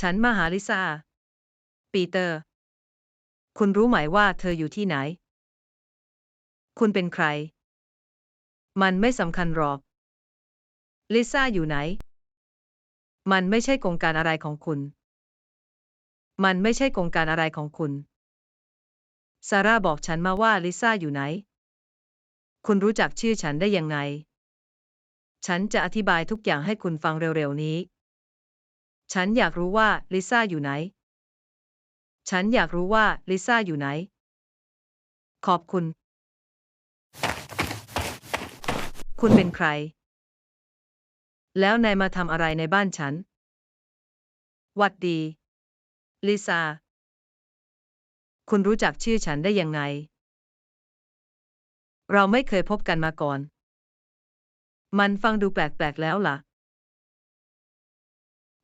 ฉันมาหาลิซ่าปีเตอร์ คุณรู้ไหมว่าเธออยู่ที่ไหน คุณเป็นใคร มันไม่สำคัญหรอก ลิซ่าอยู่ไหน มันไม่ใช่โครงการอะไรของคุณ มันไม่ใช่โครงการอะไรของคุณ ซาร่าบอกฉันมาว่าลิซ่าอยู่ไหน คุณรู้จักชื่อฉันได้ยังไง ฉันจะอธิบายทุกอย่างให้คุณฟังเร็วๆนี้ ฉันอยากรู้ว่าลิซ่าอยู่ไหน ฉันอยากรู้ว่าลิซ่าอยู่ไหน ขอบคุณ คุณเป็นใคร แล้วนายมาทำอะไรในบ้านฉัน หวัดดี ลิซ่าคุณรู้จักชื่อฉันได้ยังไง เราไม่เคยพบกันมาก่อน มันฟังดูแปลกๆแล้วล่ะ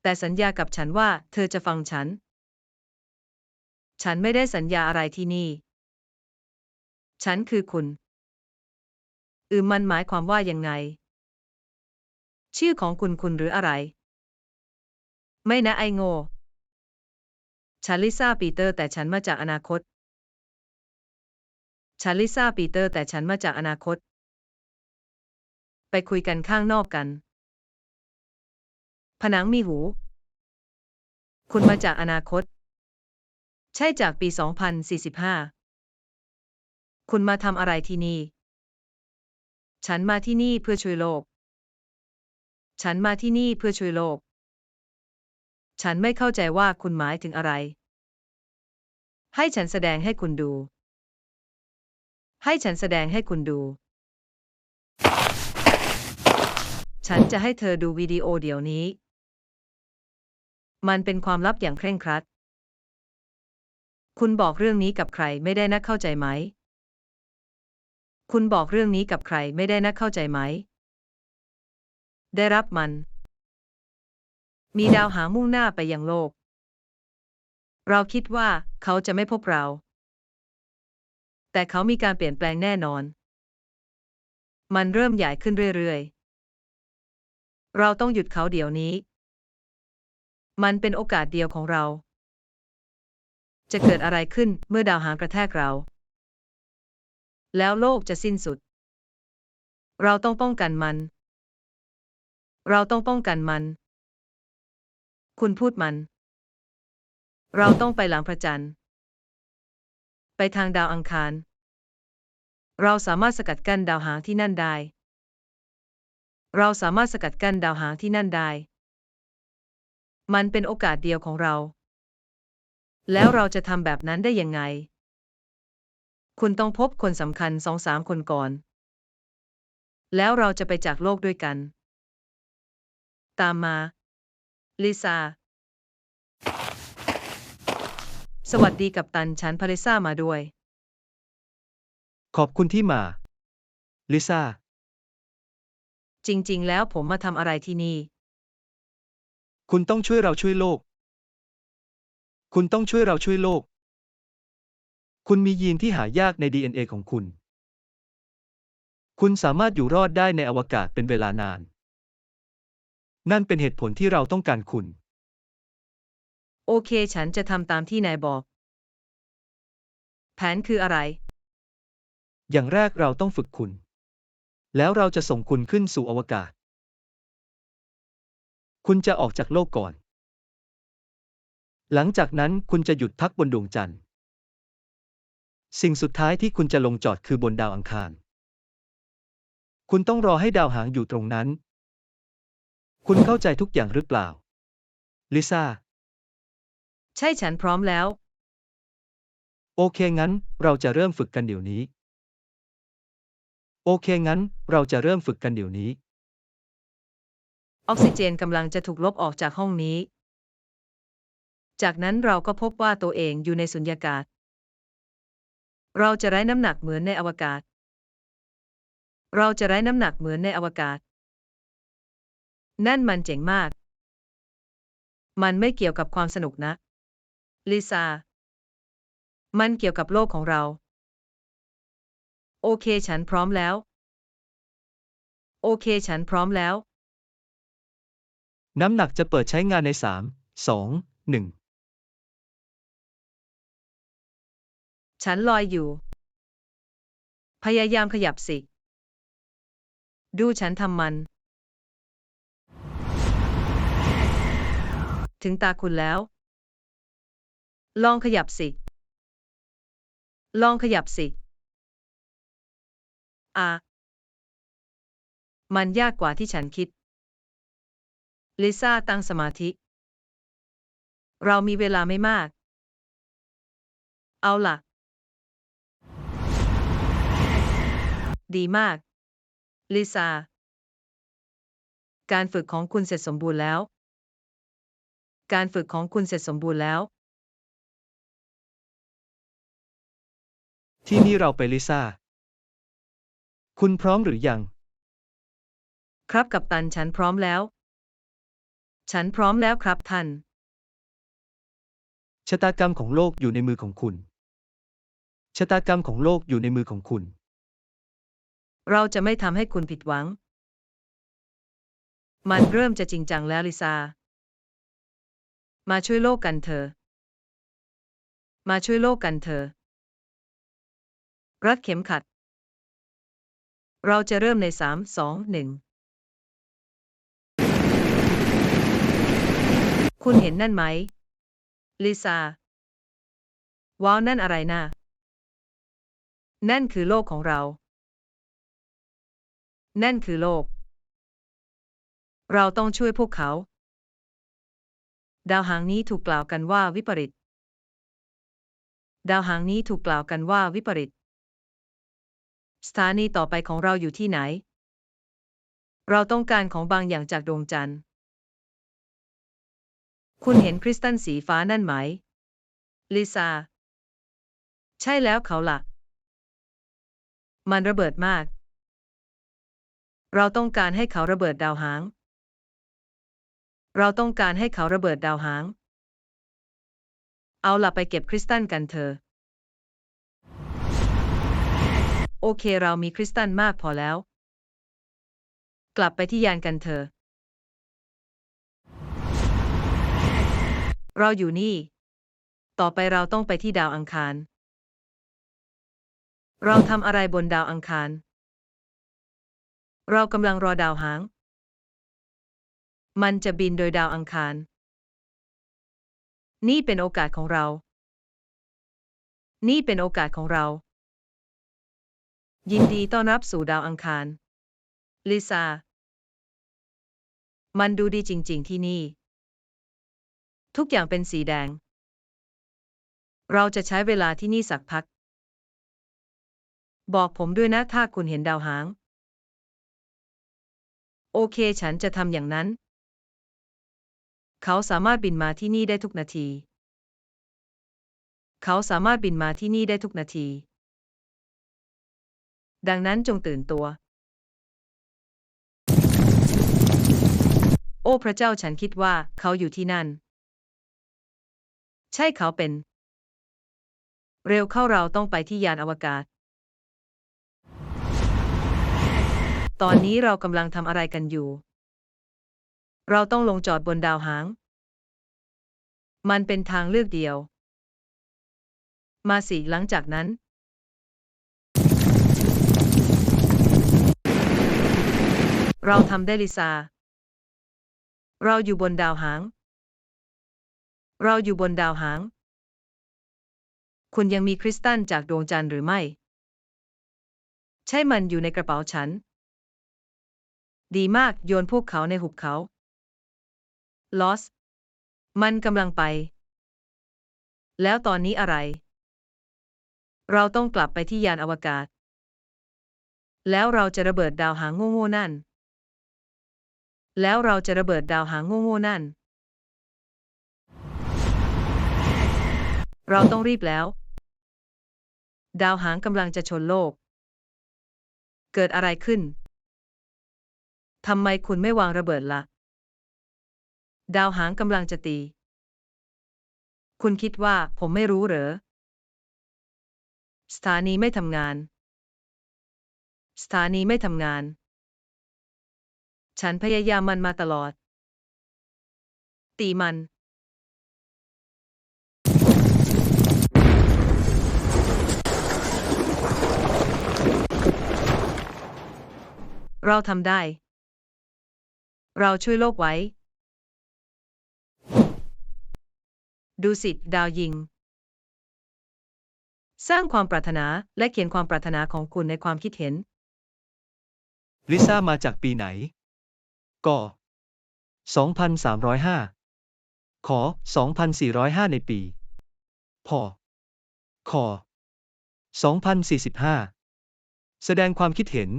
แต่สัญญากับฉันว่าเธอจะฟังฉัน ฉันไม่ได้สัญญาอะไรที่นี่ ฉันคือคุณ อืมมันหมายความว่ายังไง ชื่อของคุณคุณหรืออะไร ไม่นะไอโง่ฉันลิซ่าปีเตอร์แต่ฉันมาจากอนาคต ฉันลิซ่าปีเตอร์แต่ฉันมาจากอนาคต ไปคุยกันข้างนอกกัน ผนังมีหู คุณมาจากอนาคต ใช่จากปี 2045 คุณมาทำอะไรที่นี่ ฉันมาที่นี่เพื่อช่วยโลก ฉันมาที่นี่เพื่อช่วยโลก ฉันไม่เข้าใจว่าคุณหมายถึงอะไร ให้ฉันแสดงให้คุณดู ให้ฉันแสดงให้คุณดูฉันจะให้เธอดูวิดีโอเดี๋ยวนี้ มันเป็นความลับอย่างเคร่งครัด คุณบอกเรื่องนี้กับใครไม่ได้นะเข้าใจไหม คุณบอกเรื่องนี้กับใครไม่ได้นะเข้าใจไหม ได้รับมัน มีดาวหางมุ่งหน้าไปยังโลก เราคิดว่าเขาจะไม่พบเรา แต่เขามีการเปลี่ยนแปลงแน่นอน มันเริ่มใหญ่ขึ้นเรื่อยๆ เราต้องหยุดเขาเดี๋ยวนี้ มันเป็นโอกาสเดียวของเรา จะเกิดอะไรขึ้นเมื่อดาวหางกระแทกเรา แล้วโลกจะสิ้นสุด เราต้องป้องกันมัน เราต้องป้องกันมัน คุณพูดมัน เราต้องไปหลังพระจันทร์ ไปทางดาวอังคาร เราสามารถสกัดกั้นดาวหางที่นั่นได้ เราสามารถสกัดกั้นดาวหางที่นั่นได้ มันเป็นโอกาสเดียวของเรา แล้วเราจะทำแบบนั้นได้ยังไง คุณต้องพบคนสำคัญสองสามคนก่อน แล้วเราจะไปจากโลกด้วยกัน ตามมา ลิซา สวัสดีกับตันฉันพาริซ่ามาด้วย ขอบคุณที่มา ลิซ่า จริง ๆ แล้วผมมาทำอะไรที่นี่ คุณต้องช่วยเราช่วยโลก คุณต้องช่วยเราช่วยโลก คุณมียีนที่หายากใน DNA ของคุณ คุณสามารถอยู่รอดได้ในอวกาศเป็นเวลานาน นั่นเป็นเหตุผลที่เราต้องการคุณ โอเค ฉันจะทำตามที่นายบอก แผนคืออะไร อย่างแรกเราต้องฝึกคุณ แล้วเราจะส่งคุณขึ้นสู่อวกาศ คุณจะออกจากโลกก่อน หลังจากนั้นคุณจะหยุดพักบนดวงจันทร์ สิ่งสุดท้ายที่คุณจะลงจอดคือบนดาวอังคาร คุณต้องรอให้ดาวหางอยู่ตรงนั้น คุณเข้าใจทุกอย่างหรือเปล่า ลิซ่า ใช่ฉันพร้อมแล้ว โอเคงั้น เราจะเริ่มฝึกกันเดี๋ยวนี้ โอเคงั้น เราจะเริ่มฝึกกันเดี๋ยวนี้ ออกซิเจนกำลังจะถูกลบออกจากห้องนี้ จากนั้นเราก็พบว่าตัวเองอยู่ในสุญญากาศ เราจะไร้น้ำหนักเหมือนในอวกาศ เราจะไร้น้ำหนักเหมือนในอวกาศ นั่นมันเจ๋งมาก มันไม่เกี่ยวกับความสนุกนะ ลิซา มันเกี่ยวกับโลกของเรา โอเคฉันพร้อมแล้ว โอเคฉันพร้อมแล้ว น้ำหนักจะเปิดใช้งานใน 3 2หนึ่งฉันลอยอยู่ พยายามขยับสิ ดูฉันทำมัน ถึงตาคุณแล้ว ลองขยับสิ ลองขยับสิ อะ มันยากกว่าที่ฉันคิด ลิซ่าตั้งสมาธิ เรามีเวลาไม่มาก เอาล่ะ ดีมาก ลิซ่า การฝึกของคุณเสร็จสมบูรณ์แล้ว การฝึกของคุณเสร็จสมบูรณ์แล้ว ที่นี่เราไปลิซ่า คุณพร้อมหรือยัง ครับกัปตันฉันพร้อมแล้ว ฉันพร้อมแล้วครับท่าน ชะตากรรมของโลกอยู่ในมือของคุณ ชะตากรรมของโลกอยู่ในมือของคุณ เราจะไม่ทำให้คุณผิดหวัง มันเริ่มจะจริงจังแล้วลิซา มาช่วยโลกกันเถอะมาช่วยโลกกันเถอะรัดเข็มขัด เราจะเริ่มในสามสองหนึ่ง คุณเห็นนั่นไหม ลิซา ว้าว นั่นอะไรนะนั่นคือโลกของเรา นั่นคือโลก เราต้องช่วยพวกเขา ดาวหางนี้ถูกกล่าวกันว่าวิปริต ดาวหางนี้ถูกกล่าวกันว่าวิปริต สถานีต่อไปของเราอยู่ที่ไหน เราต้องการของบางอย่างจากดวงจันทร์ คุณเห็นคริสตัลสีฟ้านั่นไหม ลิซา ใช่แล้วเขาล่ะ มันระเบิดมาก เราต้องการให้เขาระเบิดดาวหาง เราต้องการให้เขาระเบิดดาวหาง เอาล่ะไปเก็บคริสตัลกันเถอะ โอเคเรามีคริสตัลมากพอแล้ว กลับไปที่ยานกันเถอะ เราอยู่นี่ ต่อไปเราต้องไปที่ดาวอังคาร เราทำอะไรบนดาวอังคาร เรากำลังรอดาวหาง มันจะบินโดยดาวอังคาร นี่เป็นโอกาสของเรา นี่เป็นโอกาสของเรา ยินดีต้อนรับสู่ดาวอังคาร ลิซา มันดูดีจริง ๆ ที่นี่ ทุกอย่างเป็นสีแดง เราจะใช้เวลาที่นี่สักพัก บอกผมด้วยนะถ้าคุณเห็นดาวหาง โอเคฉันจะทำอย่างนั้น เขาสามารถบินมาที่นี่ได้ทุกนาที เขาสามารถบินมาที่นี่ได้ทุกนาที ดังนั้นจงตื่นตัว โอ้พระเจ้าฉันคิดว่าเขาอยู่ที่นั่น ใช่เขาเป็น เร็วเข้าเราต้องไปที่ยานอวกาศ ตอนนี้เรากำลังทำอะไรกันอยู่ เราต้องลงจอดบนดาวหาง มันเป็นทางเลือกเดียว มาสิหลังจากนั้นเราทำได้ลิซา เราอยู่บนดาวหาง เราอยู่บนดาวหาง คุณยังมีคริสตัลจากดวงจันทร์หรือไม่ ใช่มันอยู่ในกระเป๋าฉัน ดีมากโยนพวกเขาในหุบเขาลอส มันกำลังไป แล้วตอนนี้อะไร เราต้องกลับไปที่ยานอวกาศ แล้วเราจะระเบิดดาวหางโง่ๆนั่น แล้วเราจะระเบิดดาวหางโง่ๆนั่น เราต้องรีบแล้ว ดาวหางกำลังจะชนโลก เกิดอะไรขึ้น ทำไมคุณไม่วางระเบิดละ่ะ ดาวหางกำลังจะตี คุณคิดว่าผมไม่รู้เหรอ สถานีไม่ทำงาน สถานีไม่ทำงาน ฉันพยายามมันมาตลอด ตีมัน เราทำได้ เราช่วยโลกไว้ ดูสิดาวยิง สร้างความปรารถนาและเขียนความปรารถนาของคุณในความคิดเห็น ลิซ่ามาจากปีไหน ก 2305 ขอ 2405 ในปี พอค2045 แสดงความคิดเห็น